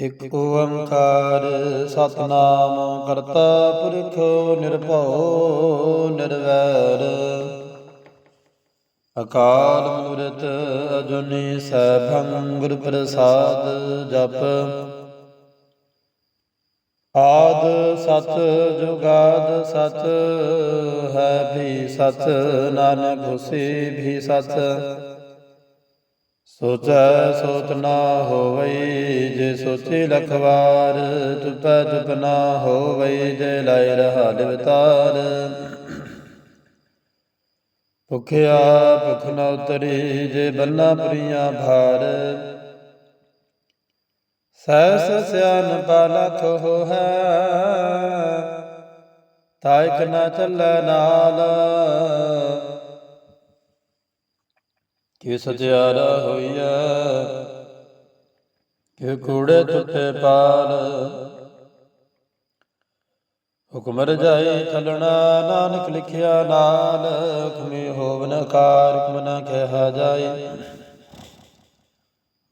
ਇਕ ਓੰਕਾਰ ਸਤਨਾਮ ਕਰਤਾ ਪੁਰਖ ਨਿਰਭਉ ਨਿਰਵੈਰ। ਅਕਾਲ ਮੂਰਤ ਅਜੁਨੀ ਸੈਭੰ ਗੁਰ ਪ੍ਰਸਾਦ ਜਪ। ਆਦ ਸਤ ਜੁਗਾਦ ਸਤ, ਹੈ ਵੀ ਸਤ, ਨਾਨਕ ਹੋਸੀ ਵੀ ਸਤ। ਸੋਚੈ ਸੋਚ ਨਾ ਹੋਵਈ ਜੇ ਸੋਚੀ ਲਖਵਾਰ, ਚੁਪੈ ਚੁਪ ਨਾ ਹੋਵਈ ਜੇ ਲਾਇ ਰਹਾ ਲਿਵਤਾਰ। ਭੁਖਿਆ ਭੁਖ ਨ ਉਤਰੀ ਜੇ ਬੰਨਾ ਪ੍ਰੀਆਂ ਭਾਰ। ਸਹਿਸ ਸਿਆਨ ਬਾਲਕ ਹੋ ਹੈ, ਤਾਇਕ ਨਾ ਚੱਲੈ ਨਾਲ। ਕਿ ਸਤਿਆਰਾ ਹੋਈਐ? ਕਿ ਕੂੜੇ ਤੁਟੇ ਪਾਲ ਹੁਕਮ ਰਜਾਈ ਚਲਣਾ ਨਾਨਕ ਲਿਖਿਆ ਨਾਲ, ਹੁਕਮੀ ਹੋਵਨ ਕਾਰ, ਹੁਕਮ ਨ ਕਹਿਆ ਜਾਏ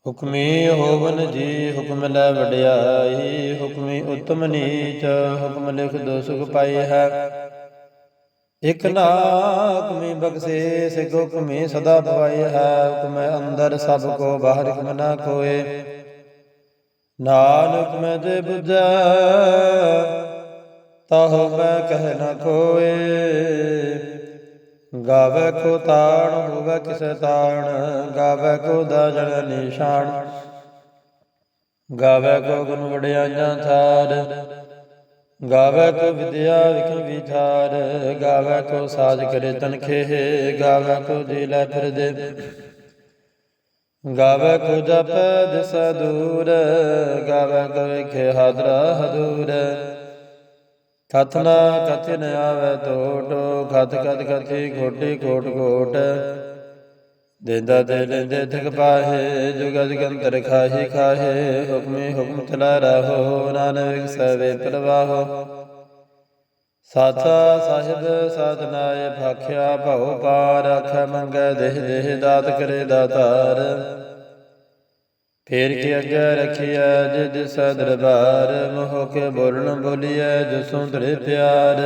ਹੁਕਮੀ ਹੋਵਨ ਜੀ, ਹੁਕਮ ਲੈ ਵਡਿਆਈ। ਹੁਕਮੀ ਉਤਮ ਨੀਚ, ਹੁਕਮ ਲਿਖ ਦੋ ਸੁਖ ਪਾਈ ਹੈ। ਇਕ ਨਾ ਹੁਕਮੀ ਬਖਸ਼ੇ ਸਿਖ ਹੁਕਮੀ ਸਦਾ ਭਵਾਈ ਹੈ ਹੁਕਮ ਅੰਦਰ ਸਭ ਕੋ ਬਾਹਰ ਹੁਕਮ ਨਾ ਕੋਏ ਨਾਨਕ ਮੈਂ ਜੇ ਬੁਝੈ ਤਾਹੁ ਮੈਂ ਕਹਿ ਨ ਕੋਏ ਗਾਵੇ ਕੋ ਤਾਣ ਹੋਵੇ ਕਿਸੈ ਤਾਣ ਗਾਵੇ ਕੋ ਦਾਜਣ ਨਿਸ਼ਾਨ। ਗਾਵੇ ਕੋ ਗੁਣ ਵਡਿਆਈਆਂ ਥਾਰ ਗਾਵੇ ਕੋ ਵਿਦਿਆ ਵਿਖਣ ਵਿਚਾਰ, ਗਾਵੇ ਕੋ ਸਾਜ ਕਰੇ ਤਨਖੇ ਗਾਵੇ ਕੋ ਜੀ ਲੈ ਫਿਰਦੇ। ਗਾਵੇ ਕੋ ਜਪ ਦਿਸ ਦੂਰ, ਗਾਵੇ ਕੋ ਵੇਖੇ ਹਾਦਰਾ ਹਦੂਰ। ਕਥਨਾ ਕਥਿਨ ਆਵੇ ਟੋਟੋ ਖਤ ਖਤ ਕਥੀ ਖੋਟੀ ਕੋਟ ਕੋਟ ਦੇਂਦਾ ਦੇ ਲੈਂਦੇ ਥਕ ਪਾਹੇ ਜੁਗਦ ਗੰਤਰ ਖਾਹੀ ਖਾਹੇ, ਹੁਕਮੀ ਹੁਕਮ ਚਲਾ ਰਹੋ, ਨਾਨਕ ਸਵੇ ਪ੍ਰਵਾਹੋ ਸਾਥਾ ਸਾਹਿਬ ਸਾਧਨਾਏ ਭਾਖਿਆ ਭਉ ਪਾਰ, ਆਖੈ ਮੰਗੈ ਦੇਹ ਦੇਹ, ਦਾਤ ਕਰੇ ਦਾਤਾਰ। ਫੇਰ ਕੇ ਅੱਗੇ ਰਖਿਆ ਜਿ ਦਿਸ ਦਰਬਾਰ, ਮੋਹ ਕੇ ਬੋਲਣ ਬੋਲੀਐ ਜੋ ਸੁੰਦਰੇ ਪਿਆਰ।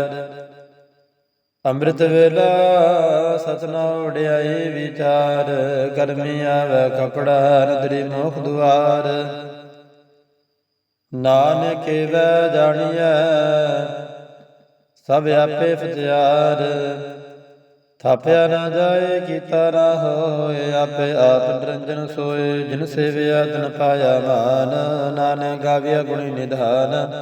ਅੰਮ੍ਰਿਤ ਵੇਲਾ ਸਤਨਾ ਉਡਿਆਈ ਵਿਚਾਰ ਕਰਮੀ ਆਵੇ ਕਪੜਾ, ਨਦਰੀ ਮੋਖ ਦੁਆਰ। ਨਾਨਕ ਵੈ ਜਾਣੀਐ, ਸਭ ਆਪੇ ਫਤਿਆਰ ਥਾਪਿਆ ਨਾ ਜਾਏ, ਕੀਤਾ ਨਾ ਹੋਏ, ਆਪੇ ਆਪ ਨਿਰੰਜਨ ਸੋਏ, ਜਿਨ ਸੇਵਿਆ ਤਨ ਪਾਇਆ ਮਾਨ। ਨਾਨਕ ਗਾਵਿਆ ਗੁਣੀ ਨਿਧਾਨ।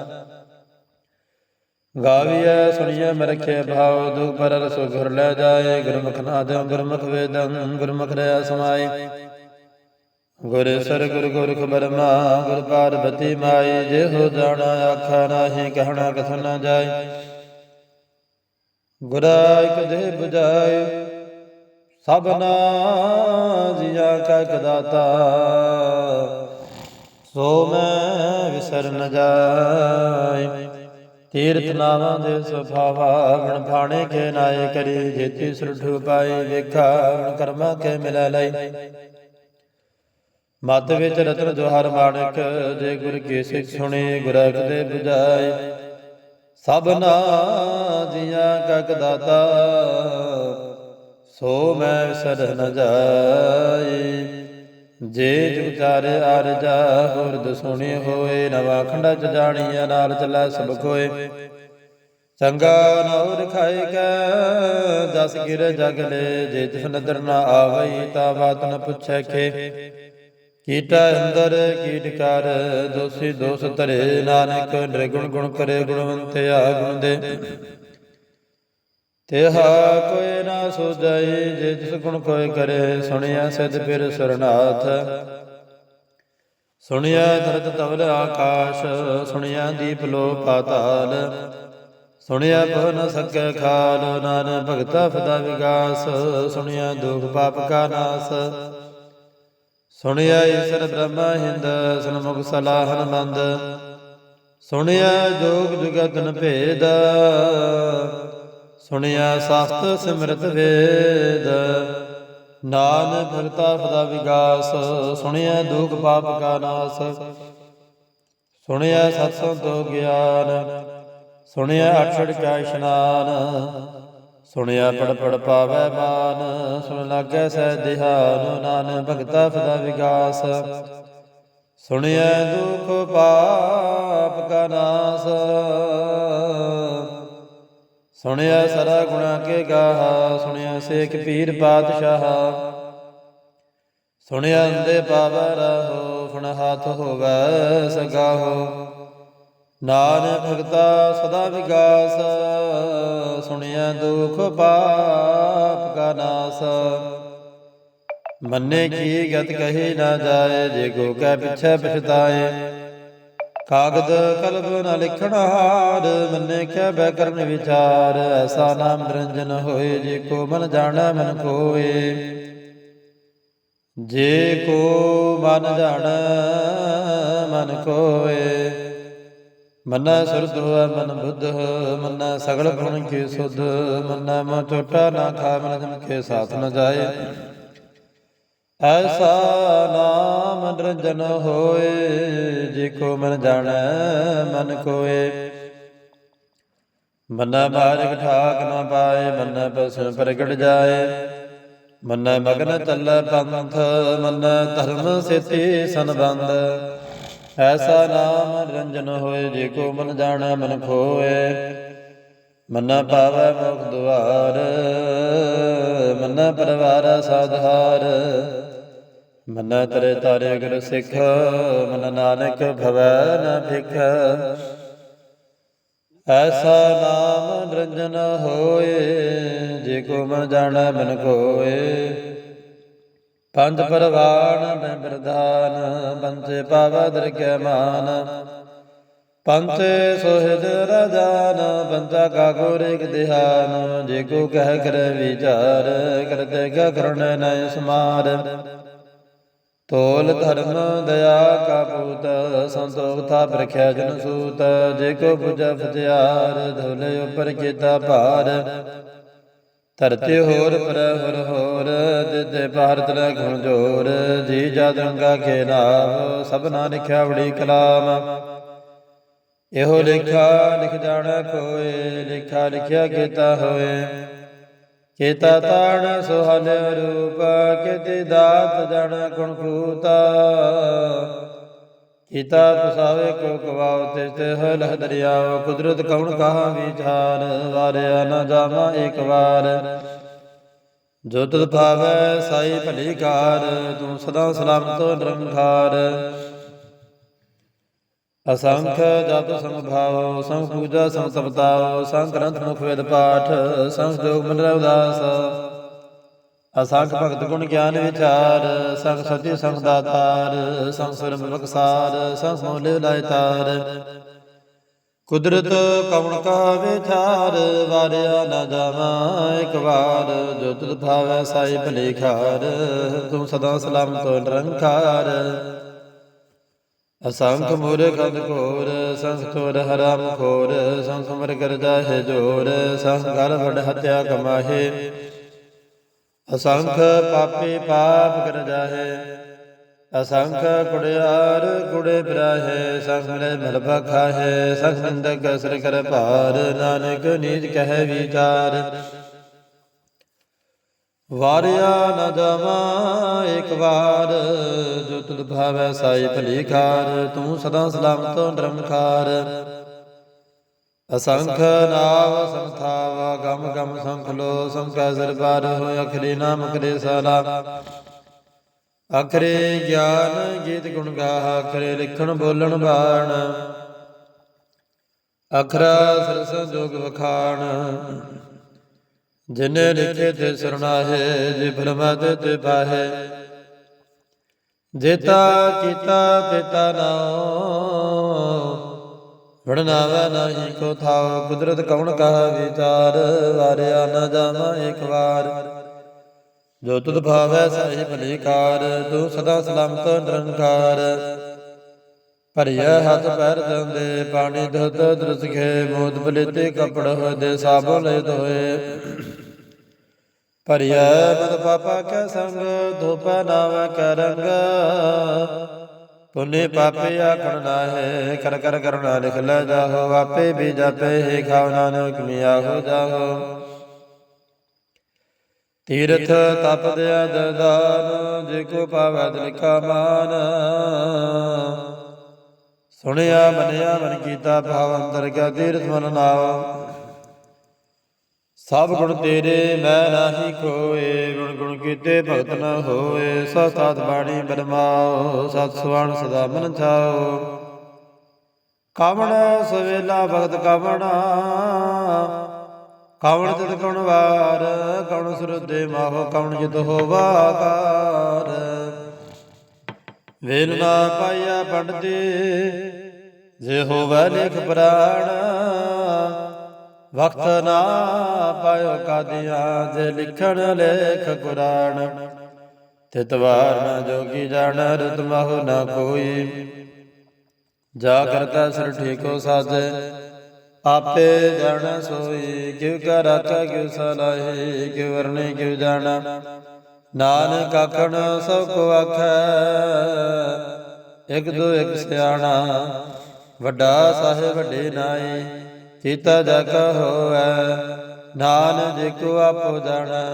ਗਾਵੀਐ, ਸੁਣੀਐ ਮਰਖੇ ਭਾਵ, ਦੁਖ ਪਰ ਰਸੋ ਘਰ ਲੈ ਜਾਏ, ਗੁਰਮੁਖ ਨਾਦੰ, ਗੁਰਮੁਖ ਵੇਦੰ, ਗੁਰਮੁਖ ਰਿਆ ਸਮਾਏ ਗੁਰ ਸਰ, ਗੁਰ ਗੁਰਖ ਬਰਮਾ, ਗੁਰ ਪਾਰਬਤੀ ਮਾਈ ਜੇ ਹੋ ਜਾਣਾ ਆਖਾ ਨਾਹੀ, ਕਹਿਣਾ ਕਥ ਨਾ ਜਾਏ। ਗੁਰਾ ਇਕ ਦੇ 부ਜਾਏ ਸਭਨਾ ਜੀਆ ਕਾ ਕਦਾਤਾ ਸੋ ਮੈਂ ਵਿਸਰ ਨ ਜਾਏ। ਤੀਰਥ ਨਾਵਾਂ ਦੇ ਸੁਭਾਵਾ ਗਣ ਭਾਣੇ ਕੇ ਨਾਏ ਕਰੀ, ਜੇਤੀ ਸੁਰਠ ਪਾਈ ਵੇਖਾ ਗਣ ਕਰਮਾ ਕੇ ਮਿਲੈ ਲਈ। ਮਤ ਵਿੱਚ ਰਤਨ ਜੋਹਰ ਮਾਣਕ, ਜੇ ਗੁਰ ਕੀ ਸਿੱਖ ਸੁਣੀ ਗੁਰਖ ਦੇ 부ਜਾਏ ਸਭਨਾ ਜੀਆਂ ਕਕ ਦਾਤਾ, ਸੋ ਮੈਂ ਵਿਸਰ ਨ ਜਾਏ ਜੇ ਜੁਗਾਰੇ ਅਰਜਾ ਹੁਰਦ ਸੁਣੀ ਹੋਏ, ਨਵਾ ਖੰਡਾ ਚ ਜਾਣੀਆ ਨਾਲ ਚੱਲੈ ਸਭ ਕੋਏ ਚੰਗਾ ਨੌਰ ਖਾਏ ਕੈ ਦਸ ਗਿਰ ਜਗ ਲੈ ਜੇ ਤਿਸ ਨਦਰ ਨਾ ਆਵਈ, ਤਾ ਬਾਤ ਨ ਪੁੱਛੈ ਖੇ। ਕੀਟਾ ਅੰਦਰ, ਕੀਟ ਕਰ, ਦੋਸੀ ਦੋਸ ਧਰੇ, ਨਾਨਕ ਨਿਰਗੁਣ ਗੁਣ ਕਰੇ, ਗੁਣਵੰਤਿਆ ਗੁਣ ਦੇ। ਤਿਹਾ ਕੋਈ ਨਾ ਸੋਜਾਈ ਜੇ ਜਿਸ ਗੁਣ ਕੋਈ ਕਰੇ, ਸੁਣਿਆ ਸਿਧ ਫਿਰ ਸਰਨਾਥ। ਸੁਣਿਆ ਧਰਤ ਤਵਲ ਆਕਾਸ਼, ਸੁਣਿਆ ਦੀਪ ਲੋ ਪਾਤਾਲ। ਸੁਣਿਆ ਬਹੁ ਨ ਸਕੈ ਖਾਲ ਨਾਨ ਭਗਤਾ ਫਦਾ ਵਿਗਾਸ। ਸੁਣਿਆ ਦੁਖ ਪਾਪ ਕਾ ਨਾਸ। ਸੁਣਿਆ ਈਸ਼ਰ ਬ੍ਰਹਮਾ ਹਿੰਦ ਸਨਮੁਖ ਸਲਾਹਨ ਮੰਦ। ਸੁਣਿਆ ਜੋਗ ਜੁਗਤ ਨ ਭੇਦ। ਸੁਣਿਆ ਸਾਸਤ ਸਿਮਰਤ ਵੇਦ। ਨਾਨਕ ਭਗਤਾ ਫਦਾ ਵਿਗਾਸ, ਸੁਣਿਆ ਦੁਖ ਪਾਪ ਕਾ ਨਾਸ। ਸੁਣਿਆ ਸਤਸੰਗ ਤੋਂ ਗਿਆਨ, ਸੁਣਿਆ ਅਠੜ ਕਾ ਇਸ਼ਨਾਨ। ਸੁਣਿਆ ਪੜ ਪੜ ਪਾਵੈ ਮਾਨ, ਸੁਣ ਲਾਗੈ ਸਹਿ ਦਿਹਾਨ, ਨਾਨਕ ਭਗਤਾ ਫਦਾ ਵਿਗਾਸ। ਸੁਣਿਆ ਦੁਖ ਪਾਪ ਕਾ ਨਾਸ। ਸੁਣਿਆ ਸਰਾ ਗੁਣਾ ਕੇ ਗਾਹਾ, ਸੁਣਿਆ ਸੇਖ ਪੀਰ ਪਾਤਸ਼ਾਹ ਸੁਣਿਆ ਅੰਦੇ ਪਾਵੈ ਰਹੋ ਫਣ ਹੱਥ ਹੋਵੈ ਸਗਾਹੋ। ਨਾਨਕ ਭਗਤਾ ਸਦਾ ਵਿਗਾਸ, ਸੁਣਿਆ ਦੁਖ ਪਾਪ ਕਾ ਨਾਸ। ਮੰਨੇ ਕੀ ਗਤ ਕਹੀ ਨਾ ਜਾਏ, ਜੇ ਗੋ ਕੈ ਪਿਛੈ ਪਛਤਾਏ। ਕਾਗਦ ਕਲਬ ਨ ਲਿਖਣ ਹਾਰ, ਮੰਨੇ ਕਿਆ ਬੈ ਕਰਨ ਵਿਚਾਰ, ਐਸਾ ਨਾਮ ਨਿਰੰਜਨ ਹੋਏ, ਜੇ ਕੋ ਮਨ ਜਾਣੈ, ਮਨ ਕੋਏ। ਜੇ ਕੋ ਮਨ ਜਾਣੈ, ਮਨ ਕੋਏ। ਮਨਾ ਸੁਰਤ ਹੋਇ ਮਨ ਬੁੱਧ, ਮਨਾ ਸਗਲ ਗੁਣ ਕੇ ਸੁਧ, ਮਨਾ ਮੋ ਟੋਟਾ ਨਾ ਖਾ, ਮਨ ਜਮ ਕੇ ਸਾਥ ਨ ਜਾਏ। ਐਸਾ ਨਾਮ ਨਿਰੰਜਨ ਹੋਏ ਜੇ ਕੋ ਮਨ ਜਾਣੈ, ਮਨ ਕੋਏ। ਮਨਾ ਬਾਰਿਕ ਠਾਕ ਨਾ ਪਾਏ, ਮਨਾ ਬਸ ਪ੍ਰਗਟ ਜਾਏ। ਮਨਾ ਮਗਨ ਤਲ ਪੰਥ, ਮਨਾ ਧਰਮ ਸੇਤੀ ਸੰਬੰਧ। ਐਸਾ ਨਾਮ ਨਿਰੰਜਨ ਹੋਏ ਜੇ ਕੋ ਮਨ ਜਾਣੈ, ਮਨ ਖੋਏ। ਮਨਾ ਪਾਵੈ ਮੁਖ ਦੁਆਰ, ਮਨਾ ਪਰਵਾਰ ਸਾਧਾਰ ਮਨਾ ਤਰੇ ਤਾਰੇ ਗੁਰ ਸਿੱਖ, ਮਨ ਨਾਨਕ ਭਵੈ ਨ ਭਿਖ। ਐਸਾ ਨਾਮ ਨਿਰੰਜਨ ਹੋਏ, ਜੇ ਕੋ ਮਨ ਜਾਣੈ ਮਨ ਕੋਏ। ਪੰਜ ਪਰਵਾਨ ਮੈਂ ਪ੍ਰਧਾਨ ਪੰਚੇ ਪਾਵਾ ਦਰਗਹਿ ਮਾਨ। ਪੰਚੇ ਸੋਹਿਦ ਰਜਾਨ ਪੰਚਾ ਕਾ ਗੋਰਿਕ ਦਿਹਾਨ। ਜੇ ਕੋ ਕਹਿ ਕਰ ਵਿਚਾਰ, ਕਰਤੇ ਕਾ ਕਰਣ ਨੈ ਸਮਾਰ। ਤੋਲ ਧਰਮ ਦਇਆ ਕਾ ਪੂਤ ਸੰਤੋਖ ਥਾ ਪ੍ਰਖਿਆ ਜਨ ਸੂਤ, ਜੇ ਕੋ 부ਜਾ ਫਤਿਆਰ ਧੋਲੇ ਉਪਰ ਕੀਤਾ ਭਾਰ। ਧਰਤੀ ਹੋਰ ਪਰ ਹੋਰ ਹੋਰ ਦਿੱਤੇ ਭਾਰਤ ਲੈ ਗੁਣ ਜੋਰ, ਜੀ ਜਦੰਗਾ ਕੇ ਨਾਮ ਸਭਨਾ ਲਿਖਿਆ ਬੜੀ ਕਲਾਮ। ਇਹੋ ਲਿਖਾ ਲਿਖ ਜਾਣਾ ਕੋਏ ਲਿਖਾ ਲਿਖਿਆ ਕੀਤਾ ਹੋਏ। ਕੀਤਾ ਤਾਣ ਸੁਹਲ ਰੂਪ, ਕਿਤੇ ਦਾਤ ਜਣ ਗੁਣ ਕੂਤਾ ਕੀਤਾ ਪਸਾਵੇ ਕੋ ਕਵਾਉ ਤੇ ਤੇ ਹਲਹ ਦਰਿਆਵ ਕੁਦਰਤ ਕਉਣ ਕਹਾ ਵਿਚਾਰ ਵਾਰਿਆ ਨਾ ਜਾਵਾ ਇੱਕ ਵਾਰ। ਜੋ ਤੁਧ ਭਾਵੈ ਸਾਈ ਭਲੀ ਕਾਰ, ਤੂੰ ਸਦਾ ਸਲਾਮਤ ਨਿਰੰਕਾਰ। ਅਸੰਖ ਜਪ ਸੰਭਾਵ, ਸੰਗ ਪੂਜਾ ਸੰਗ ਤਪਤਾਵ ਸੰਗ ਗ੍ਰੰਥ ਮੁਖ ਵੇਦ ਪਾਠ, ਸੰਗ ਜੋਗ ਮੰਡਲ ਉਦਾਸ ਅਸੰਖ ਭਗਤ ਗੁਣ ਗਿਆਨ ਵਿਚਾਰ, ਸੰਗ ਸਤੀ ਸੰਗ ਦਾਤਾਰ ਸੰਗ ਸੁਰਮ ਬਖਸਾਰ ਸੰਗ ਮੋਲੇ ਲਾਇ ਤਾਰ। ਕੁਦਰਤ ਕਵਣ ਕਾ ਵਿਚਾਰ, ਵਾਰਿਆ ਨਾ ਜਾਵਾਂ ਇੱਕ ਵਾਰ। ਜੋ ਤੁਧ ਭਾਵੈ ਸਾਈ ਭਲੇ ਤੂੰ ਸਦਾ ਸਲਾਮਤ ਨਿਰੰਕਾਰ। ਅਸੰਖ ਮੂਰਖ ਅੰਧਕੋਰ ਸੰਖ ਤੋਰ ਹਰਾਮ ਖੋਰ ਸੰਖ ਸਮਰ ਕਰ ਜਾਹੇ ਜੋਰ ਗਲ ਵਡ ਹਤਿਆ ਕਮਾਹੇ। ਅਸੰਖ ਪਾਪੀ ਪਾਪ ਕਰ ਜਾਹੇ। ਅਸੰਖ ਕੁੜਿਆਰ ਕੁੜੇ ਬਰਾਹੇ ਸੰਖ ਮਿਲੇ ਮਲਬਾ ਖਾਹੇ ਸੰਖ ਨਿੰਦਕ ਅਸਰ ਕਰ ਭਾਰ ਨਾਨਕ ਨੀਜ ਕਹਿ ਵਿਚਾਰ। ਵਾਰਿਆ ਨ ਜਾਵਾਂ ਇੱਕ ਵਾਰ, ਜੋ ਤੁਧ ਭਾਵੈ ਸਾਈ ਭਲੀ ਖਾਰ ਤੂੰ ਸਦਾ ਸਲਾਮਤ ਨਿਰੰਕਾਰ। ਅਸੰਖ ਨਾਵ ਸੰਥਾਵਾ, ਗਮ ਗਮ ਸੰਖ ਲੋ ਸੰਕਾ ਸਰਬਾਰ ਹੋਇ, ਅਖਰੀ ਨਾਮ ਕਰੇ ਸਾਲਾ। ਅਖਰੇ ਗਿਆਨ ਗੀਤ ਗੁਣ ਗਾਹ, ਅਖਰੇ ਲਿਖਣ ਬੋਲਣ ਬਾਣ। ਅਖਰਾ ਸਰਸ ਜੋਗ ਵਖਾਣ। ਜਿਨੇ ਲਿਖੇ ਤੇ ਸਰਣਾਹੇ ਜੇ ਫਰਮਾਦ ਤੇ ਪਾਹੇ। ਜੇਤਾ ਕੀਤਾ ਤੇਤਾ ਨਾਉ। ਵੜਨਾਵਾ ਨਹੀਂ ਕੋ ਥਾਉ, ਕੁਦਰਤ ਕਉਣ ਕਹਾ ਵਿਚਾਰ। ਵਾਰਿਆ ਨਾ ਜਾਵਾਂ ਇੱਕ ਵਾਰ। ਜੋ ਤੁਧ ਭਾਵੈ ਸਾਹੀ ਬਲੀਕਾਰ ਤੂੰ ਸਦਾ ਸਲਾਮਤ ਨਿਰੰਕਾਰ। ਭਰਿਆ ਹੱਥ ਪੈਰ ਦੰਦੇ, ਪਾਣੀ ਦੁੱਧ ਦਰਸਖੇ ਮੋਦ ਬਲੇਤੇ ਕਪੜ ਹੋਏ ਦੇ, ਸਾਬੋ ਲੈ ਧੋਏ। ਭਰਿਆ ਮਨ ਪਾਪਾ ਕੈ ਸੰਗ, ਧੋਪਾ ਨਾਵ ਕਰੰਗ ਪੁਨੇ ਪਾਪੇ ਆਖਣ ਨਾਹੇ, ਕਰ ਕਰ ਕਰੁਣਾ ਲਿਖ ਲੈ ਜਾਹੋ। ਆਪੇ ਵੀ ਜਾਪੇ ਹੈ ਖਾਵ ਨਾਨਕ ਮਿਆ ਹੋ ਜਾਹੋ। ਤੀਰਥ ਤਪ ਦਿਆ ਦਦਾਨ ਜੇ ਕੋ ਪਾਵੈ ਦਿਲ ਕਾ ਮਾਨ। ਸੁਣਿਆ ਮਨਿਆ ਮਨ ਕੀਤਾ ਭਾਵ ਅੰਤਰ ਕਾ ਤੀਰਥ ਮਨ ਨਾਮ ਸਭ ਗੁਣ ਤੇਰੇ ਮੈਂ ਨਾਹੀ ਕੋਏ ਗੁਣ ਗੁਣ ਕੀਤੇ ਭਗਤ ਨ ਹੋਏ। ਸਤਿ ਬਾਣੀ ਬਰਮਾਓ, ਸਤ ਸੁਵਣ ਸਦਾ ਮਨ ਛਾਓ ਕਾਵਣ ਸਵੇਲਾ ਭਗਤ ਕਾਵਣਾ ਕਾਵਣ ਤਿਤ ਗੁਣ ਵਾਰ ਕਵਣ ਸੁਰਦੇ ਮਾਹੋ ਕਵਣ ਜਿਤ ਹੋਵਾਕਾਰ ਵੇਲ ਨਾ ਪਾਇਆ ਪੰਡਤੇ, ਜੇ ਹੋਵੇ ਲੇਖ ਪ੍ਰਾਣ ਵਕਤ ਨਾ ਪਾਇਓ ਕਾਦੀਆਂ ਜੇ ਲਿਖਣ ਲੇਖ ਕੁਰਾਨ। ਤਿਤਵਾਰ ਨਾ ਜੋਗੀ ਜਾਣ, ਰਤ ਮਹੁ ਨਾ ਕੋਈ। ਜਾ ਕਰਤਾ ਸਿਰ ਠੀਕੋ ਸਾਜੇ, ਆਪੇ ਜਾਣ ਸੋਈ। ਕਿਉ ਕਰ ਕਿਉ ਸਲਾਹੇ, ਕਿਉ ਵਰਨੇ ਕਿਉ ਜਾਣਾ। ਨਾਨਕ ਆਖਣ, ਸਭ ਕੋ ਆਖੈ। ਇਕ ਦੋ ਇਕ ਸਿਆਣਾ, ਵੱਡਾ ਸਾਹਿਬ, ਵੱਡੇ ਨਾਏ ਚੀਤਾ ਜਗ ਹੋਐ ਨਾਨ ਜੇ ਆਪੋ ਜਾਣੈ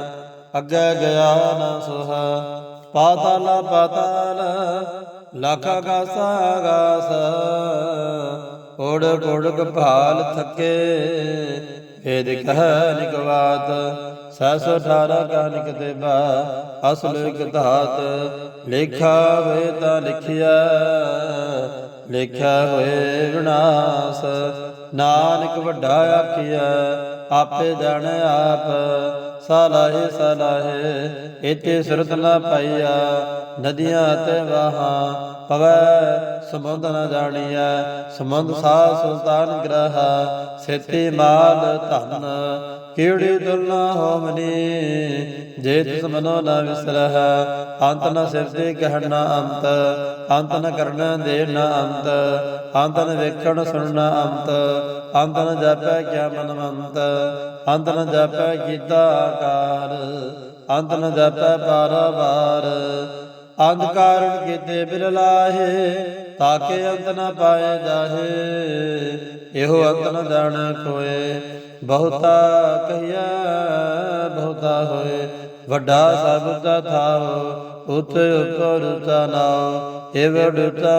ਅੱਗੇ ਗਿਆ ਨਾ ਸੁਹਾ ਪਾਤਾਲ ਪਾਤਾਲ, ਲੱਖ ਗਾਸਾ ਗਾਸ ਓੜ ਕੋੜਕ ਭਾਲ ਥਕੇ, ਵੇਦ ਕਹਿ ਨਿਕਵਾਤ ਸਸ ਠਾਰਾ ਕਾਨਿਕ ਦੇਬਾ ਅਸਲ ਇਕ ਧਾਤ ਲੇਖਾ ਵੇ ਤਾਂ ਲਿਖਿਆ ਲਿਖਿਆ ਹੋਏ ਵਿਨਾਸ਼। ਨਾਨਕ ਵੱਡਾ ਆਖਿਆ ਆਪੇ ਜਾਣੈ ਆਪ, ਸਲਾਹੇ ਸਲਾਹੇ ਇਤੇ ਸੁਰਤ ਨਾ ਪਾਈਆ ਨਦੀਆਂ ਤੇ ਵਾਹਾਂ, ਪਵੈ ਸਮੁੰਦ ਨ ਜਾਣੀਐ ਸਮੁੰਦ ਸਾ ਸੁਲਤਾਨ ਗ੍ਰਹ, ਸੇਤੀ ਮਾਲ ਧਨ ਕਿਹੜੀ ਤੁਲਨਾ ਹੋਮਨੀ ਜੇ ਤਿਸ ਮਨੋ ਨ ਵਿਸਰਹ, ਅੰਤ ਨ ਸਿਰਤੇ ਕਹਿਣਾ ਅੰਤ ਅੰਤ ਨ ਕਰਨ ਦੇ ਨ ਅੰਤ ਅੰਤ ਨ ਵੇਖਣ ਸੁਣਨ ਅੰਤ ਅੰਤ ਨ ਜਾਪੈ ਕਿਆ ਮਨਵੰਤ, ਅੰਤ ਨ ਜਾਪੈ ਕੀਤਾ ਆਕਾਰ, ਅੰਤ ਨ ਜਾਪੈ ਪਾਰਵਾਰ ਅੰਧ ਕਾਰਣ ਕੀਤੇ ਬਿਲ ਤਾਕੇ ਅੰਤ ਨ ਪਾਏ ਜਾਹੇ, ਇਹੋ ਅੰਤ ਨ ਜਾਣ ਕੋਏ ਬਹੁਤਾ ਕਹੀਆ ਬਹੁਤਾ ਹੋਏ। ਵੱਡਾ ਸਭ ਦਾ ਥਾਉ ਉਥੇ ਉਪਰ ਨਾਉ। ਏਵ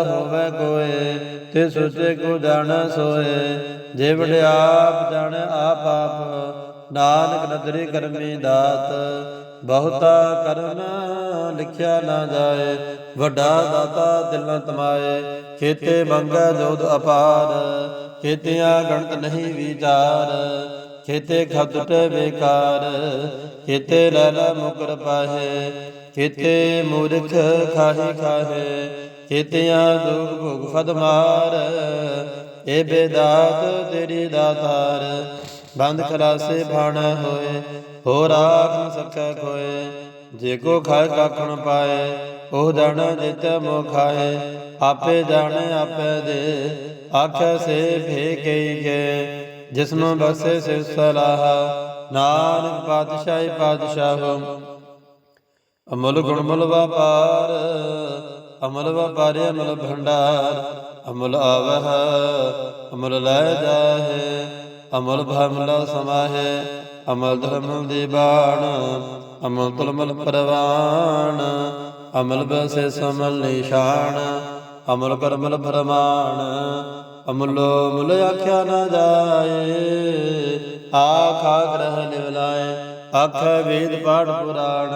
ਹੋਵੇ ਕੋਏ ਤੇ ਸੁਚੇ ਕੋ ਜਾਣ ਸੋਏ। ਜੇ ਆਪ ਜਾਣ ਆਪ ਆਪ, ਨਾਨਕ ਨਦਰੀ ਕਰਮੀ ਦਾਤ। ਬਹੁਤਾ ਕਰਮ ਲਿਖਿਆ ਨਾ ਜਾਏ, ਵੱਡਾ ਦਾਤਾ ਦਿਲ ਨ ਤਮਾਏ। ਖੇਤੇ ਮੰਗੈ ਜੋਦ ਅਪਾਰ, ਖੇਤਿਆਂ ਗਣਤ ਨਹੀਂ ਵਿਚਾਰ। ਖੇਤੇ ਖਦਟ ਬੇਕਾਰ ਖੇਤੇ ਲੈ ਲੈ ਮੁਕਰ ਪਾਹੇ। ਖੇਤੇ ਮੂਰਖ ਖਾਹੀ ਖਾਹੇ, ਖੇਤਿਆਂ ਦੁਖ ਭੋਗ ਫਦ ਏ ਬੇਦਾਤ ਤੇਰੀ ਦਾਤਾਰ, ਬੰਦ ਖਲਾਸੇ ਭਾਣ ਹੋਏ। ਹੋ ਰਾਖ ਨ ਸਕੈ ਕੋਏ ਜੇ ਕੋ ਖਾਏ ਕਾਖਣ ਪਾਏ, ਉਹ ਜਾਣ ਜਿਤ ਮੋ ਖਾਏ। ਆਪੇ ਜਾਣੇ, ਆਪੇ ਦੇ, ਆਖੇ ਸੇ ਭੇ ਕਈ ਗਏ ਜਿਸਨੂੰ ਬਸੇ ਸੇ ਸਲਾਹ, ਨਾਨਕ ਪਾਤਸ਼ਾਹੀ ਪਾਤਸ਼ਾਹੋ। ਅਮਲ ਗੁਣ ਮਲ ਵਪਾਰ, ਅਮਲ ਵਪਾਰੇ ਅਮਲ ਭੰਡਾਰ। ਅਮਲ ਆਵਹ, ਅਮਲ ਲੈ ਜਾਹੇ, ਅਮਲ ਭਮਲਾ ਸਮਾਹੇ। ਅਮਲ ਧਰਮ ਦੀ ਬਾਣ, ਅਮਲ ਤੁਲਮਲ ਪਰਵਾਨ ਅਮਲ ਬਸੇ ਸਮਲ ਨਿਸ਼ਾਨ ਅਮਲ ਕਰਮਲ ਫਰਮਾਨ ਅਮਲੋ ਮੁਲ ਆਖਿਆ ਨਾ ਜਾਏ, ਆਖਾ ਗ੍ਰਹ ਨਿਵਲਾਏ, ਆਖੇ ਵੇਦ ਪਾਠ ਪੁਰਾਣ,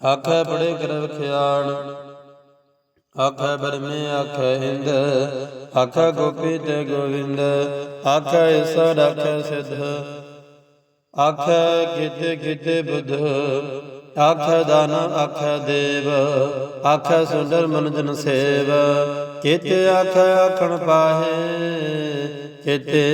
ਆਖੇ ਪੜੇ ਕਰ ਵਿਖਿਆਣ। ਆਖੇ ਬਰਮੇ ਆਖੇ ਹਿੰਦ ਆਖੇ ਗੋਪੀ ਤੇ ਗੋਵਿੰਦ ਆਖੇ ਈਸਰ ਆਖੇ ਸਿਧ ਆਖੇ ਕਿਤੇ ਕਿਤੇ ਬੁੱਧ ਆਖੇ ਦਾਨ ਆਖੇ ਦੇਵ ਆਖੇ ਸੁੰਦਰ ਮਨ ਜਨ ਸੇਵ, ਕਿਤੇ ਆਖੇ ਆਖਣ ਪਾਹੇ, ਕਿਤੇ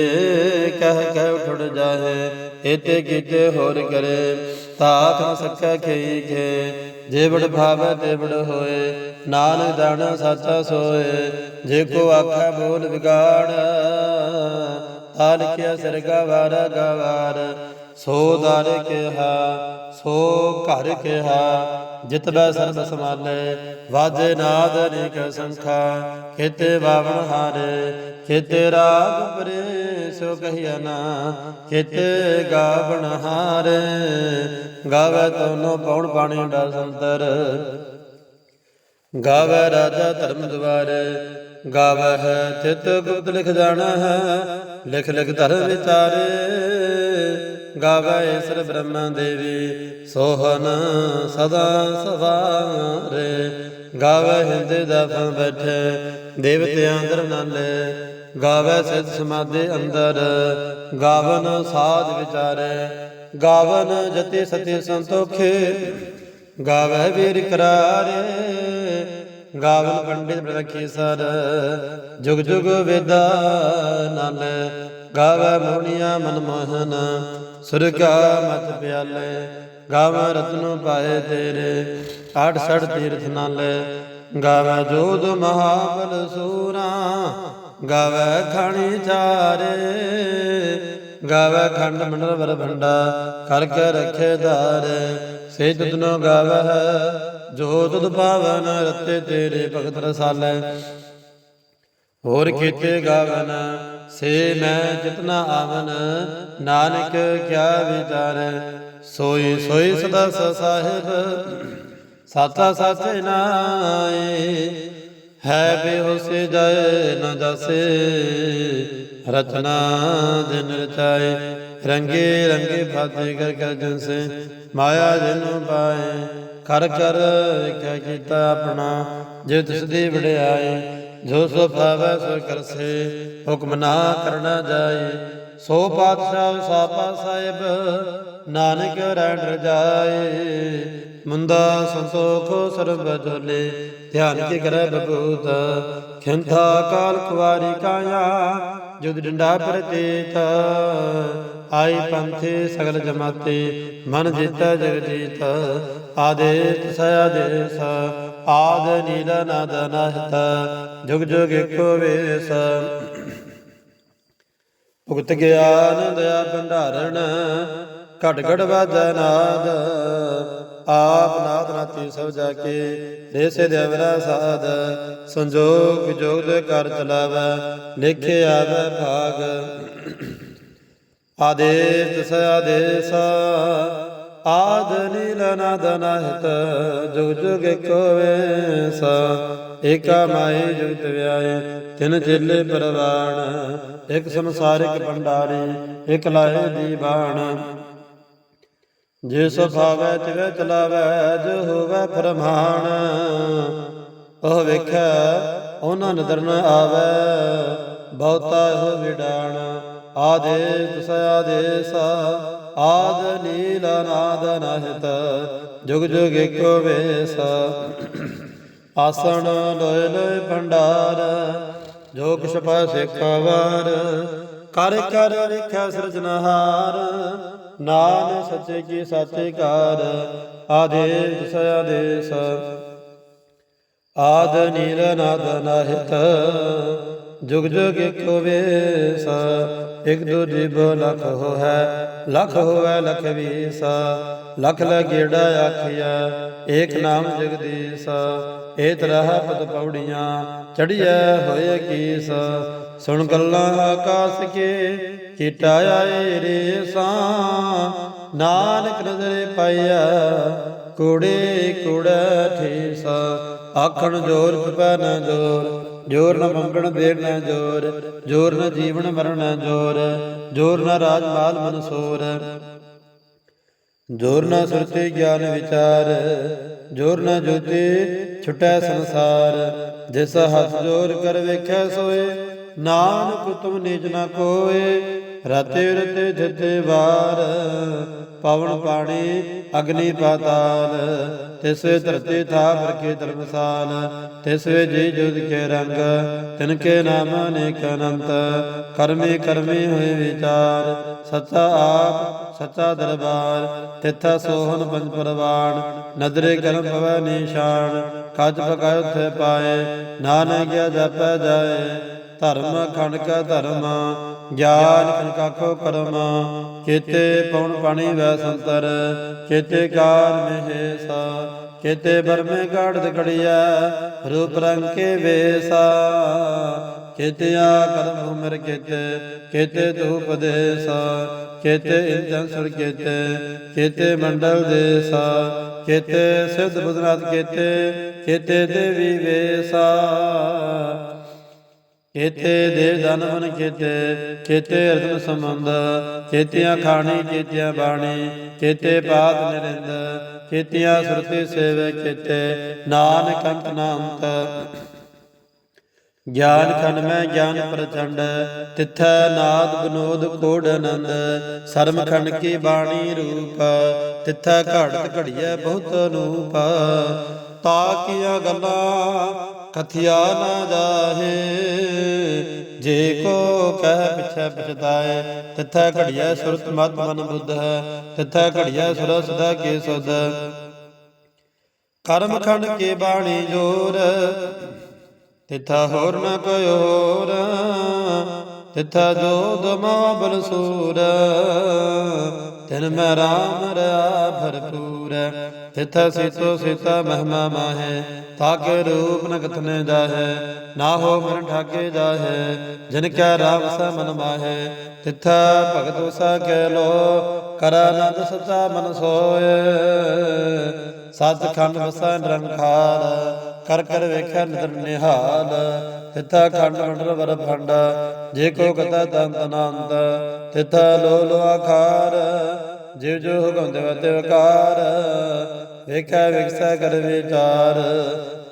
ਕਹਿ ਕਹਿ ਉਠੜ ਜਾਹੇ, ਇਤੇ ਕਿਤੇ ਹੋਰ ਕਰੇ। ਤਾਖ ਨ ਸਕੈ ਖੇਈ ਖੇ ਜੇ ਬੜ ਭਾਵੈ ਤੇ ਬੜ ਹੋਏ, ਨਾਨਕ ਦਾਣਾ ਸਾਚਾ ਸੋਏ, ਜੇ ਕੋ ਆਖਾ ਬੋਲ ਵਿਗਾੜ ਤਾ ਲਿਖਿਆ ਸਿਰ ਗਵਾਰ ਗਵਾਰ ਸੋ ਦਰ ਕਿਹਾ ਸੋ ਘਰ ਕਿਹਾ, ਜਿਤ ਸਰਬ ਸਮਾਲੇ, ਵਾਜੇ ਨਾਦ ਅਨੇਕ ਸੰਖਾ ਖੇਤੇ ਬਾਵਨ ਹਾਰੇ ਖੇਤੇ ਰਾਗ ਪਰੇ ਸੋ ਕਹੀਆ ਨਾ ਖੇਤੇ ਗਾਵਣ ਹਾਰੇ। ਗਾਵੇ ਤੋਨੋ ਪਉਣ ਪਾਣੀ ਡਾ ਸੰਤਰ, ਗਾਵੇ ਰਾਜਾ ਧਰਮ ਦੁਆਰੇ ਗਾਵੇ ਹੈ, ਤਿਤ ਗੁਪਤ ਲਿਖ ਜਾਣਾ ਹੈ, ਲਿਖ ਲਿਖ ਧਰਮ ਵਿਚਾਰੇ। ਗਾਵੇ ਈਸਰ ਬ੍ਰਹਮਾ ਦੇਵੀ ਸੋਹਨ ਸਦਾ ਸਵਾਰੇ। ਗਾਵੇ ਹਿੰਦੇ ਦਫਾਂ ਬੈਠੇ, ਦੇਵਤਿਆਂ ਅੰਦਰ ਨਾਲੇ। ਗਾਵੇ ਸਿਧ ਸਮਾਧੀ ਅੰਦਰ, ਗਾਵਨ ਸਾਧ ਵਿਚਾਰੇ। ਗਾਵਨ ਜਤੀ ਸਤੀ ਸੰਤੋਖੇ, ਗਾਵੇ ਵੀਰ ਕਰਾਰੇ। ਗਾਵਨ ਪੰਡਿਤ ਪ੍ਰਖੀ ਸਰ, ਜੁਗ ਜੁਗ ਵੇਦਾ ਨਲ। ਗਾਵੇ ਮੋਹਣੀਆਂ ਮਨਮੋਹਨ ਮੋਹਨ ਸੁਰਗਾ ਮਤ ਪਿਆਲੇ, ਗਾਵੇ ਰਤਨ ਪਾਏ ਤੇਰੇ, ਆਠ ਸੜ ਤੀਰਥ ਨਲ। ਗਾਵੇ ਜੋਧ ਮਹਾਬਲ ਸੂਰਾ, ਗਾਵੇ ਖਾਣੀ ਚਾਰੇ। ਗਾਵੇ ਖੰਡ ਮੰਡਲ ਵਰ ਭੰਡਾ, ਕਰ ਕੇ ਰਖੇ ਧਾਰ। ਸੇ ਤੁਧਨੋ ਗਾਵੇ, ਜੋ ਤੁਧ ਪਾਵਨ ਰਤੇ ਤੇਰੇ ਭਗਤ ਰਸਾਲੇ। ਹੋਰ ਕੀਤੇ ਗਾਵਨ ਸੇ ਮੈਂ ਜਿਤਨਾ ਆਵਨ ਨਾਨਕ ਕਿਆ ਵਿਚਾਰੈ। ਸੋਈ ਸੋਈ ਸਦਾ ਸਾਹਿਬ ਸਾਤਾ ਸਾਚੇ ਨਾਏ। ਹੈ ਬੇਹੋਸੇ ਜਾਏ ਨ ਜਾਸੇ ਰਚਨਾ ਦਿਨ ਰਚਾਏ। ਰੰਗੇ ਰੰਗੇ ਫਾਤੇ ਕਰ ਕਰ ਜਨਸੇ ਮਾਇਆ ਜਿਨੁ ਪਾਏ। ਕਰ ਕਰ ਵੇਖਿਆ ਕੀਤਾ ਆਪਣਾ, ਜੇ ਤਿਸ ਦੀ ਵਡਿਆਈ, ਜੋ ਸੋ ਭਾਵੈ ਸੋ ਕਰਸੇ, ਹੁਕਮ ਨਾ ਕਰਨਾ ਜਾਏ ਸੋ ਪਾਤਸ਼ਾਹ ਸਾਪਾ ਸਾਹਿਬ, ਨਾਨਕ ਰਹਿਣ ਰਜਾਏ ਮੁੰਦਾ ਸੰਤੋਖ ਸਰਬ ਜੋਲੇ, ਧਿਆਨ ਕੀ ਕਰੈ ਬਬੂਤ ਖਿੰਥਾ ਕਾਲ ਕੁਵਾਰੀ ਕਾਇਆ ਜੁਦ ਡੰਡਾ ਪ੍ਰਤੀਤ। ਆਈ ਪੰਥੇ ਸਗਲ ਜਮਾਤੇ, ਮਨ ਜੀਤਾ ਜਗ ਜੀਤ, ਆਦੇਤ ਸਯਾਦੇਸ ਆਦ ਨੀਲ ਨਾਦ ਨਹਤ, ਜੁਗ ਜੁਗ ਏਕੋ ਵੇਸ। ਭੁਗਤ ਗਿਆਨ ਦਇਆ ਭੰਡਾਰਣ, ਘਟ ਘਟ ਵਾਜੈ ਨਾਦ। ਆਪ ਨਾਦ ਨਾਤੀ ਸਭ ਜਾ ਕੇ ਦੇਸੇ ਦੇਵਰਾ ਸਾਧ। ਸੰਜੋਗ ਵਿਜੋਗ ਦੇ ਕਰ ਚਲਾਵੈ ਲਿਖੇ ਆਵੈ ਭਾਗ। ਆਦੇਸ ਸ ਆਦੇਸ। ਆਦ ਨੀਲ ਨਾਦ ਨਹਿਤ ਜੁਗ ਜੁਗ ਏਕੋ ਵੇਸ। ਏਕਾ ਮਾਈ ਜੁਗਤ ਵਿਆਏ ਤਿਨ ਚੇਲੇ ਪਰਵਾਣ। ਇੱਕ ਸੰਸਾਰਿਕ ਭੰਡਾਰੀ, ਇੱਕ ਲਾਏ ਦੀ ਬਾਣ। ਜੇ ਸੁਭਾਵੈ ਤਿਵੈ ਚਲਾਵੈ, ਜੋ ਹੋਵੈ ਫਰਮਾਨ ਉਹ ਵੇਖੈ, ਉਹਨਾਂ ਨਦਰ ਨ ਆਵੈ, ਬਹੁਤਾ ਹੋ ਵਿਡਾਣ। ਆਦੇਸ ਸ ਆਦੇਸ ਆਦ ਨੀਲ ਨਾਦ ਨਹਿਤ, ਜੁਗ ਜੁਗ ਏਕੋ ਵੇਸ। ਆਸਣ ਲੋਏ ਲੋਏ ਭੰਡਾਰ ਜੋ ਕਿਛ ਪਾਸੇ ਖਾਵਾਰ ਕਰ ਕਰ ਰਖਿਆ ਸਿਰਜਨਹਾਰ ਨਾਨ ਸੱਚੇ ਕੀ ਸਾਚੇ ਕਾਰ। ਆਦੇਸ ਆਦੇਸ ਆਦ ਨੀਲ ਨਾਦ ਨਾਹਿਤ। ਜੁਗ ਜੁਗ ਏਕੋ ਵੇਸ ਇਕ ਦੋ ਜੀਵ ਲਖ ਹੋ ਲਖ ਹੋਵੇ ਲਖ ਵੀਸ ਲਖ ਲਗੇੜਾ ਆਖਿਆ ਏਕ ਨਾਮ ਜਗਦੀਸ਼ ਏ ਤਰਹ ਪਦ ਪੌੜੀਆਂ, ਚੜੀਐ ਹੋਏ ਕੀਸ ਸੁਣ ਗੱਲਾਂ ਆਕਾਸ ਕੇ, ਕੀਟਾ ਆਏ ਰੇ ਨਾਨਕ ਨਜ਼ਰੇ ਪਾਇਆ ਕੋੜੇ ਕੋੜਾ ਠੇਸ, ਆਖਣ ਜੋਰ ਚੁਪੈ ਨ ਜੋਰ ਜੋਰ ਨ ਮੰਗਣ ਦੇਣ ਨ ਜੋਰ ਜੋਰ ਨ ਜੀਵਨ ਮਰਨ ਜੋਰ ਜੋਰ ਨ ਰਾਜ ਮਾਲ ਮਨਸੂਰ ਜੋਰ ਨ ਸੁਰਤੀ ਗਿਆਨ ਵਿਚਾਰ, ਜੋਰ ਨ ਜੋਤੀ ਛੁਟੈ ਸੰਸਾਰ। ਜਿਸ ਹੱਥ ਜੋਰ ਕਰ ਵੇਖੈ ਸੋਏ, ਨਾਨਕ ਤੁਮ ਨੀਚ ਨ ਕੋਏ, ਰਤੇ ਰਤੇ ਜਿਤੇ ਵਾਰ। ਪਵਨ ਪਾਣੀ, ਅਗਨੀ ਪਾਤਾਲ ਤਿਸਵੇ ਧਰਤੀ ਥਾਪਰ ਕੇ ਧਰਮਸਾਲ ਤਿਸਵੇ ਜੀ ਜੁਦ ਕੇ ਰੰਗ, ਤਿਨ ਕੇ ਨਾਮ ਅਨੇਕ ਅਨੰਤ, ਕਰਮੀ ਕਰਮੀ ਹੋਏ ਵਿਚਾਰ, ਸੱਚਾ ਆਪ, ਸੱਚਾ ਦਰਬਾਰ, ਤਿੱਥਾ ਸੋਹਣ ਪੰਜ ਪਰਵਾਨ ਨਦਰੇ ਕਰਮ ਪਵੈ ਨਿਸ਼ਾਨ ਕੱਜ ਪਕਾਇ ਉਥੇ ਪਾਏ, ਨਾਨਕ ਗਿਆ ਜਪੈ ਜਾਏ। ਧਰਮ ਖੰਡ ਕਾ ਧਰਮ, ਗਿਆਨ ਖੰਡ ਕਾਖੋ ਕਰਮ ਕੀਤੇ ਪਉਣ ਪਾਣੀ ਵੈ ਸੰਤਰ ਕੀਤੇ ਕਾਲ ਮਹੇਸਾ ਕੀਤੇ ਬਰਮੇ ਗਾੜਤ ਕੜਿਆ ਰੂਪ ਰੰਗ ਕੇ ਵੇਸਾ ਕੀਤਿਆ ਕਰਮ ਉਮਰ ਕੀਤੇ ਕੀਤੇ ਧੂਪ ਦੇਸਾ ਕੀਤੇ ਇੰਜਨ ਸੁਰ ਕੀਤੇ ਕੀਤੇ ਮੰਡਲ ਦੇਸਾ ਕੀਤੇ ਸਿਧ ਬੁਧਨਾਥ ਕੀਤੇ ਕੀਤੇ ਦੇਵੀ ਵੇਸਾ ਕੀਤੇ ਦੇਵ ਦਾਨ ਮਨ ਕੀਤੇ ਕੀਤੇ ਸੰਬੰਧ ਕੀਤਿਆਂ ਖਾਣੀ ਕੀਤਿਆਂ ਬਾਣੀ ਕੀਤੇ ਪਾਦ ਨਿਰਿੰਦ ਕੀਤਿਆਂ ਸੁਰਤੀ ਸੇਵੇ ਕੀਤੇ ਨਾਨਕ ਅੰਤ ਨਾ ਅੰਤ। ਗਿਆਨ ਖਨ ਮੈਂ ਗਿਆਨ ਪ੍ਰਚੰਡ, ਤਿਥੈ ਨਾਦ ਬਨੋਦ ਕੋੜ ਆਨੰਦ। ਸਰਮ ਖੰਡ ਕੀ ਬਾਣੀ ਰੂਪ, ਤਿਥੈ ਘੜਤ ਘੜੀਐ ਬਹੁਤ ਅਨੂਪ। ਤਾ ਗੱਲਾਂ ਕਥਿਆ ਨਾ ਜਾਹੇ। ਜੇ ਕੋ ਕਹਿ ਪਿਛੈ ਪਛਤਾਏ, ਤਿਥੈ ਘੜੀਐ ਸੁਰਤ ਮਤ ਮਨ ਬੁੱਧ ਹੈ। ਤਿਥੈ ਘੜੀਐ ਸੁਰ ਸਦਾ ਕੇ ਸੁਧ। ਕਰਮ ਖੰਡ ਕੇ ਬਾਣੀ ਜੋਰ, ਤਿਥਾ ਹੋਰ ਨ ਕੋਈ ਹੋਰ। ਤਿਥਾ ਜੋਦ ਮਾਬਲ ਸੂਰ ਤਿਨ ਮੈਂ ਰਾਮ ਰਿਆ ਭਰਪੂਰ। ਤਿਥਾ ਸੀਤੋ ਸੀਤਾ ਮਹਿਮਾ ਮਾਹੇ ਤਾਕੇ ਰੂਪ ਨ ਕਥਨੇ ਜਾਹੇ ਨਾ ਹੋ ਮਨ ਠਾਕੇ ਜਾਹੇ, ਜਿਨ ਕੈ ਰਾਮ ਸਾ ਮਨ ਮਾਹੇ, ਤਿਥਾ ਭਗਤ ਵਸਾ ਕੈ ਲੋ, ਕਰ ਆਨੰਦ ਸਚਾ ਮਨ ਸੋਏ। ਸੱਚ ਖੰਡ ਵਸਾ ਨਿਰੰਕਾਰ, ਕਰ ਕਰ ਵੇਖਿਆ ਨਿਦਰ ਨਿਹਾਲ, ਤਿਥਾ ਖੰਡ ਮੰਡਲ ਵਰ ਭੰਡ, ਜੇ ਕੋ ਕਥਾ ਤੰਤ ਅਨੰਤ, ਤਿਥਾ ਲੋ ਲੋ ਆਖਾਰ। ਜਿਵ ਜੋ ਹੁਕਮ ਦੇਵ ਤੇ ਵਕਾਰ ਵੇਖਿਆ ਵਿਕਸਾ ਕਰ ਵਿਚਾਰ।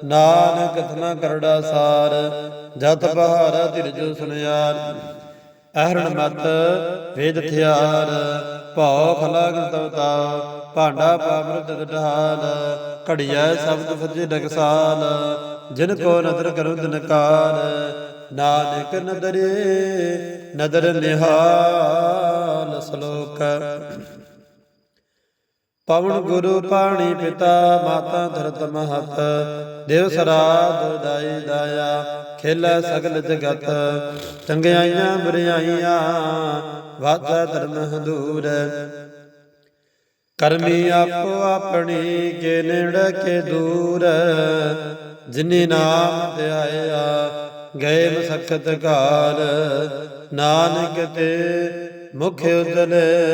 ਨਾਨਕ ਕਥਨਾ ਕਰੜਾ ਸਾਰ, ਜਤ ਬਹਾਰਾ ਧਿਰਜੋ ਸੁਨਿਆਰ। ਅਹਰਣ ਮਤ, ਵੇਦ ਥਿਆਰ। ਭਉ ਖਲਾ ਗਤਵਤਾ ਭਾਂਡਾ ਪਾਮਰਤ ਢਾਲ। ਘੜੀਐ ਸ਼ਬਦ ਫਜੇ ਡਗਸਾਲ ਜਿਨ ਕੋ ਨਦਰ ਕਰੁ ਦਿਨ ਨਾਨਕ ਨਦਰੇ, ਨਦਰ ਨਿਹਾਲ ਸ਼ਲੋਕ। ਪਵਨ ਗੁਰੂ ਪਾਣੀ ਪਿਤਾ, ਮਾਤਾ ਧਰਤ ਮਹਤ। ਦੇਵ ਸਰਾਧ ਦਾਈ ਦਾਇਆ, ਖੇਲਾ ਸਗਲ ਜਗਤ। ਚੰਗਿਆਈਆਂ ਬੁਰਿਆਈਆਂ ਵਾਜਾ ਧਰਮ ਹਦੂਰ। ਕਰਮੀ ਆਪੋ ਆਪਣੀ, ਕੇ ਨੇੜੇ ਕੇ ਦੂਰ। ਜਿਨੀ ਨਾਮ ਧਿਆਇਆ, ਗਏ ਮਸਖਤ ਕਾਲ। ਨਾਨਕ ਤੇ ਮੁਖ ਉਦਲੇ।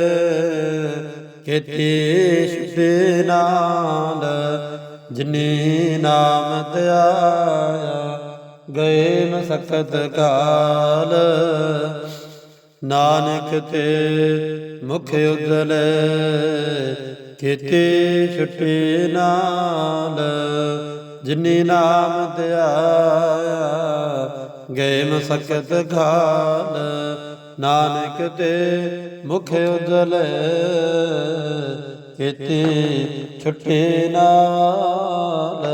ਕੀਤੀ ਸ਼ੁਦੇ ਨਾਲ ਜਿਨੀ ਨਾਮ ਧਿਆਇਆ ਗਏ ਮਸਖਤ ਕਾਲ। ਨਾਨਕ ਤੇ ਮੁਖ ਉਦਲੇ ਕੀਤੇ ਛੁਟੇ ਨਾਲ। ਜਿਨੀ ਨਾਮ ਧਿਆਇਆ ਗਏ ਮਸਕਤ ਕਾਲ। ਨਾਨਕ ਤੇ ਮੁਖ ਉਦਲੇ ਕੀਤੇ ਛੁਟੇ ਨਾਲ।